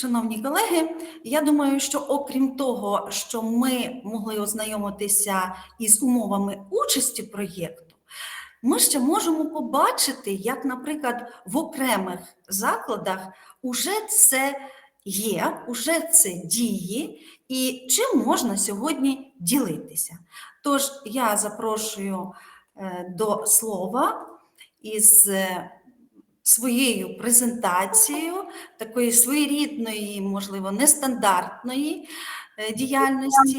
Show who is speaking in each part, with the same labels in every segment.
Speaker 1: Шановні колеги, я думаю, що окрім того, що ми могли ознайомитися із умовами участі проєкту, ми ще можемо побачити, як, наприклад, в окремих закладах уже це є, уже це діє, і чим можна сьогодні ділитися. Тож я запрошую е, до слова із е, своєю презентацією такої своєрідної, можливо, нестандартної е, діяльності.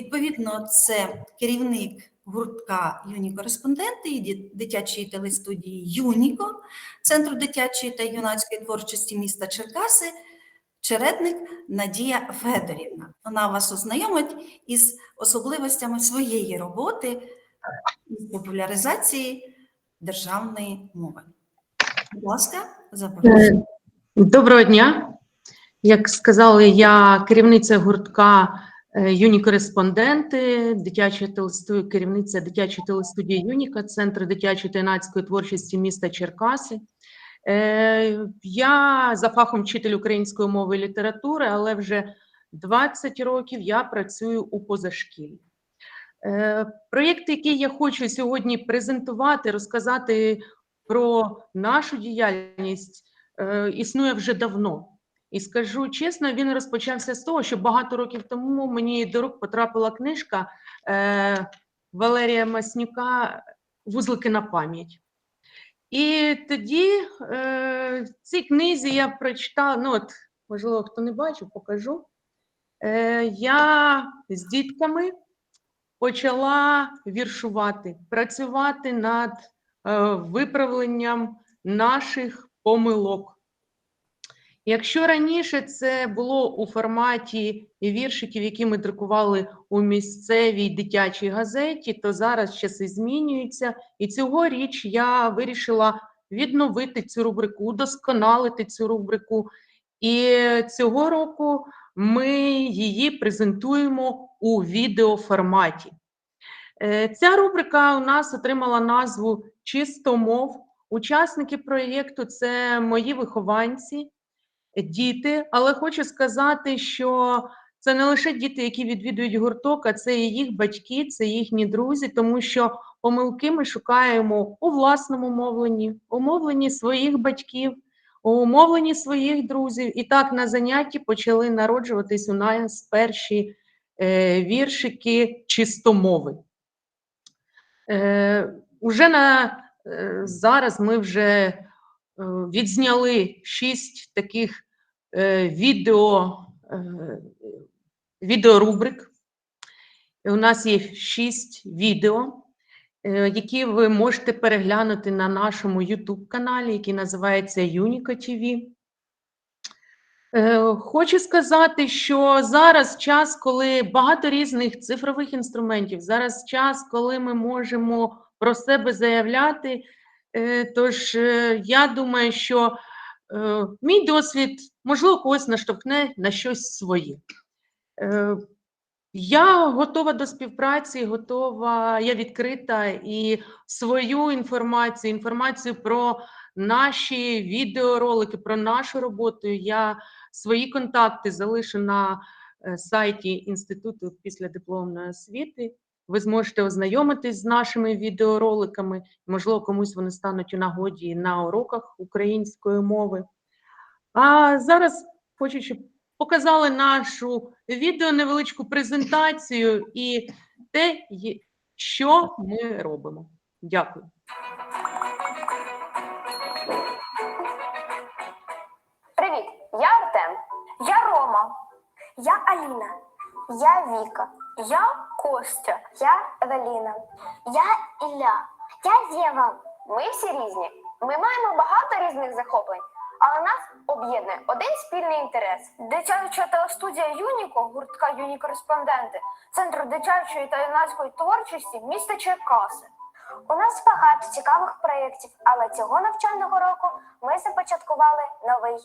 Speaker 1: Відповідно, це керівник гуртка юні кореспонденти і дитячої телестудії Юніко, Центру дитячої та юнацької творчості міста Черкаси, чередник Надія Федорівна. Вона вас ознайомить із особливостями своєї роботи із популяризації державної мови. Будь ласка, запрошую.
Speaker 2: Е, Доброго дня. Як сказали, я керівниця гуртка е, юні кореспонденти, дитячої телестудії, керівниця дитячої телестудії Юніка, Центру дитячої та юнацької творчості міста Черкаси. Е, Я за фахом вчитель української мови і літератури, але вже 20 років я працюю у позашкіллі. Проєкт, який я хочу сьогодні презентувати, розказати про нашу діяльність е, існує вже давно. І скажу чесно, він розпочався з того, що багато років тому мені до рук потрапила книжка е, Валерія Маснюка Вузлики на пам'ять. І тоді е, в цій книзі я прочитала, ну от, можливо, хто не бачив, покажу. Е, я з дітками почала віршувати, працювати над виправленням наших помилок. Якщо раніше це було у форматі віршиків, які ми друкували у місцевій дитячій газеті, то зараз часи змінюються, і цьогоріч я вирішила відновити цю рубрику, удосконалити цю рубрику. І цього року ми її презентуємо у відеоформаті. Е, Ця рубрика у нас отримала назву Чистомов. Учасники проєкту це мої вихованці, діти. Але хочу сказати, що це не лише діти, які відвідують гурток, а це і їх батьки, це їхні друзі, тому що помилки ми шукаємо у власному мовленні, у мовленні своїх батьків, у мовленні своїх друзів. І так на занятті почали народжуватись у нас перші е, віршики чистомови. Е, уже на е, зараз ми вже е, відзняли шість таких е, відео, відеорубрик. У нас є шість відео, які ви можете переглянути на нашому YouTube каналі, який називається Unico TV. Е, Хочу сказати, що зараз час, коли багато різних цифрових інструментів, зараз час, коли ми можемо про себе заявляти. Е, Тож е, я думаю, що мій досвід можливо когось наштовхне на щось своє. Я готова до співпраці, готова, я відкрита і свою інформацію, інформацію про наші відеоролики, про нашу роботу. Я свої контакти залишу на е, сайті Інституту післядипломної освіти. Ви зможете ознайомитись з нашими відеороликами. Можливо, комусь вони стануть у нагоді на уроках української мови. А зараз хочу, щоб показали нашу відео невеличку презентацію і те, що ми робимо. Дякую.
Speaker 3: Артем. Я Рома. Я Аліна. Я Віка. Я Костя. Я Евеліна. Я Ілля. Я Єва. Ми всі різні. Ми маємо багато різних захоплень, але нас об'єднує один спільний інтерес. Дитяча телестудія Юніко, гуртка юні кореспонденти, Центру дитячої та юнацької творчості міста Черкаси. У нас багато цікавих проєктів, але цього навчального року ми започаткували новий.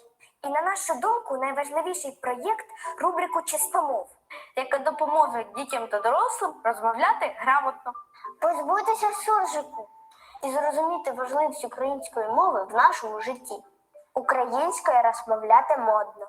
Speaker 3: І на нашу думку, найважливіший проєкт рубрику Чистомов, яка допоможе дітям та дорослим розмовляти грамотно, позбутися суржику і зрозуміти важливість української мови в нашому житті. Українською розмовляти модно.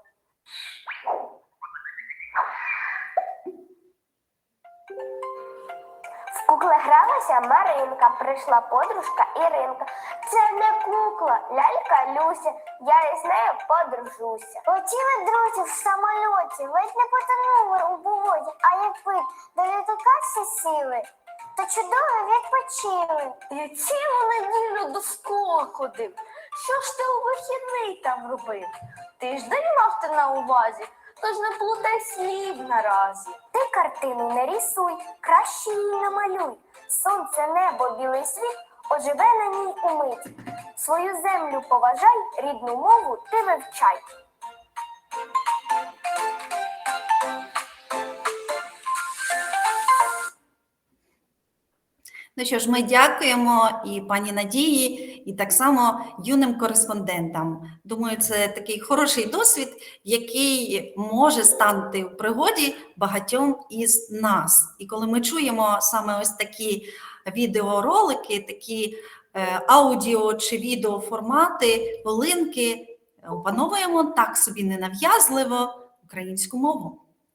Speaker 3: Кукла гралася Маринка, прийшла подружка Іринка. Це не кукла, лялька Люся, я із нею подружуся. Летіли друзі в самольоті, ледь не потонули у болоті, а як ви до літака всі сіли, то чудово відпочили.
Speaker 4: Я цілу неділю до школи ходив. Що ж ти у вихідний там робив? Тиждень мав ти на увазі, тож не плутай слів наразі.
Speaker 3: Ти картину не рисуй, краще її намалюй. Сонце, небо, білий світ оживе на ній умить. Свою землю поважай, рідну мову ти вивчай.
Speaker 1: Ну що ж, ми дякуємо і пані Надії, і так само юним кореспондентам. Думаю, це такий хороший досвід, який може стати в пригоді багатьом із нас. І коли ми чуємо саме ось такі відеоролики, такі е, аудіо чи відеоформати, хвилинки, опановуємо так собі ненав'язливо українську мову.